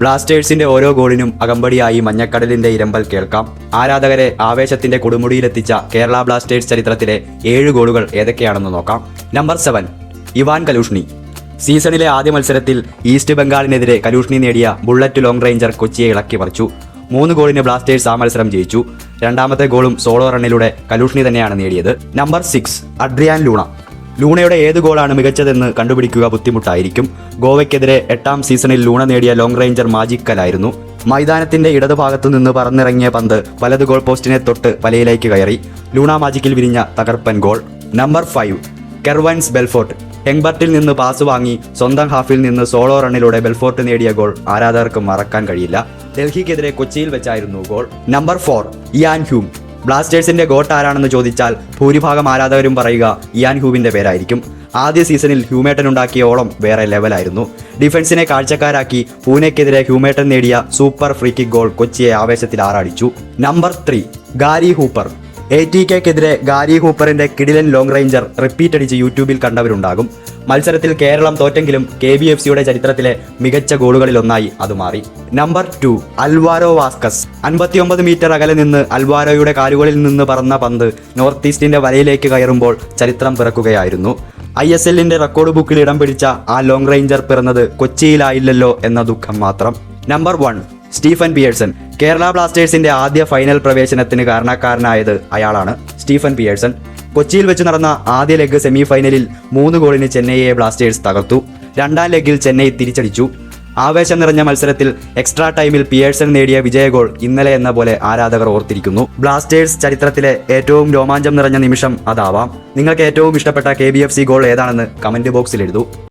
ബ്ലാസ്റ്റേഴ്സിന്റെ ഓരോ ഗോളിനും അകമ്പടിയായി മഞ്ഞക്കടലിന്റെ ഇരമ്പൽ കേൾക്കാം. ആരാധകരെ ആവേശത്തിന്റെ കൊടുമുടിയിലെത്തിച്ച കേരള ബ്ലാസ്റ്റേഴ്സ് ചരിത്രത്തിലെ ഏഴ് ഗോളുകൾ ഏതൊക്കെയാണെന്ന് നോക്കാം. Number seven Ivan Kalyuzhnyi. സീസണിലെ ആദ്യ മത്സരത്തിൽ ഈസ്റ്റ് ബംഗാളിനെതിരെ കലൂഷ്ണി നേടിയ ബുള്ളറ്റ് ലോങ് റേഞ്ചർ കൊച്ചിയെ ഇളക്കി മറിച്ചു. മൂന്ന് ഗോളിന് ബ്ലാസ്റ്റേഴ്സ് ആ മത്സരം ജയിച്ചു. രണ്ടാമത്തെ ഗോളും സോളോ റണ്ണിലൂടെ കലൂഷ്ണി തന്നെയാണ് നേടിയത്. Number six Adrian Luna. ലൂണയുടെ ഏത് ഗോളാണ് മികച്ചതെന്ന് കണ്ടുപിടിക്കുക ബുദ്ധിമുട്ടായിരിക്കും. ഗോവയ്ക്കെതിരെ എട്ടാം സീസണിൽ ലൂണ നേടിയ ലോങ് റേഞ്ചർ മാജിക്കലായിരുന്നു മൈതാനത്തിന്റെ ഇടതുഭാഗത്തു നിന്ന് പറന്നിറങ്ങിയ പന്ത് വലത് ഗോൾ പോസ്റ്റിനെ തൊട്ട് വലയിലേക്ക് കയറി. ലൂണ മാജിക്കിൽ വിരിഞ്ഞ തകർപ്പൻ goal. Number five Kervens Belfort. ഹെങ്ബർട്ടിൽ നിന്ന് പാസ് വാങ്ങി സ്വന്തം ഹാഫിൽ നിന്ന് സോളോ റണ്ണിലൂടെ ബെൽഫോർട്ട് നേടിയ ഗോൾ ആരാധകർക്ക് മറക്കാൻ കഴിയില്ല. ഡൽഹിക്കെതിരെ കൊച്ചിയിൽ വെച്ചായിരുന്നു goal. Number four Iain Hume. ബ്ലാസ്റ്റേഴ്സിന്റെ ഗോട്ട് ആരാണെന്ന് ചോദിച്ചാൽ ഭൂരിഭാഗം ആരാധകരും പറയുക ഇയാൻ ഹ്യൂവിന്റെ പേരായിരിക്കും. ആദ്യ സീസണിൽ ഹ്യൂമേട്ടൻ ഉണ്ടാക്കിയ ഓളം വേറെ ലെവലായിരുന്നു. ഡിഫൻസിനെ കാഴ്ചക്കാരാക്കി പൂനെക്കെതിരെ ഹ്യൂമേട്ടൻ നേടിയ സൂപ്പർ ഫ്രീ കിക്ക് ഗോൾ കൊച്ചിയെ ആവേശത്തിൽ ആറാടിച്ചു. Number three Gary Hooper. A T കെക്കെതിരെ Gary ഹൂപ്പറിന്റെ കിടിലൻ ലോങ് റേഞ്ചർ റിപ്പീറ്റ് അടിച്ച് യൂട്യൂബിൽ കണ്ടവരുണ്ടാകും. മത്സരത്തിൽ കേരളം തോറ്റെങ്കിലും കെ ബി എഫ് സിയുടെ ചരിത്രത്തിലെ മികച്ച ഗോളുകളിലൊന്നായി അത് മാറി. Number two Alvaro Vazquez. അൻപത്തിയൊമ്പത് metre അകലെ നിന്ന് അൽവാരോയുടെ കാലുകളിൽ നിന്ന് പറന്ന പന്ത് നോർത്ത് ഈസ്റ്റിന്റെ വലയിലേക്ക് കയറുമ്പോൾ ചരിത്രം പിറക്കുകയായിരുന്നു. ഐ എസ് എല്ലിന്റെ റെക്കോർഡ് ബുക്കിൽ ഇടം പിടിച്ച ആ ലോങ് റേഞ്ചർ പിറന്നത് കൊച്ചിയിലായില്ലല്ലോ എന്ന ദുഃഖം മാത്രം. Number one Stephen Pearson Kerala ബ്ലാസ്റ്റേഴ്സിന്റെ ആദ്യ ഫൈനൽ പ്രവേശനത്തിന് കാരണക്കാരനായത് അയാളാണ് സ്റ്റീഫൻ പിയേഴ്സൺ. കൊച്ചിയിൽ വെച്ച് നടന്ന ആദ്യ ലെഗ് സെമി ഫൈനലിൽ മൂന്ന് ഗോളിന് ചെന്നൈയെ ബ്ലാസ്റ്റേഴ്സ് തകർത്തു. രണ്ടാം ലെഗിൽ ചെന്നൈ തിരിച്ചടിച്ചു. ആവേശം നിറഞ്ഞ മത്സരത്തിൽ എക്സ്ട്രാ ടൈമിൽ പിയേഴ്സൺ നേടിയ വിജയ ഗോൾ ഇന്നലെ എന്ന പോലെ ആരാധകർ ഓർത്തിരിക്കുന്നു. ബ്ലാസ്റ്റേഴ്സ് ചരിത്രത്തിലെ ഏറ്റവും രോമാഞ്ചം നിറഞ്ഞ നിമിഷം അതാവാം. നിങ്ങൾക്ക് ഏറ്റവും ഇഷ്ടപ്പെട്ട കെ ഗോൾ ഏതാണെന്ന് കമന്റ് ബോക്സിൽ എഴുതൂ.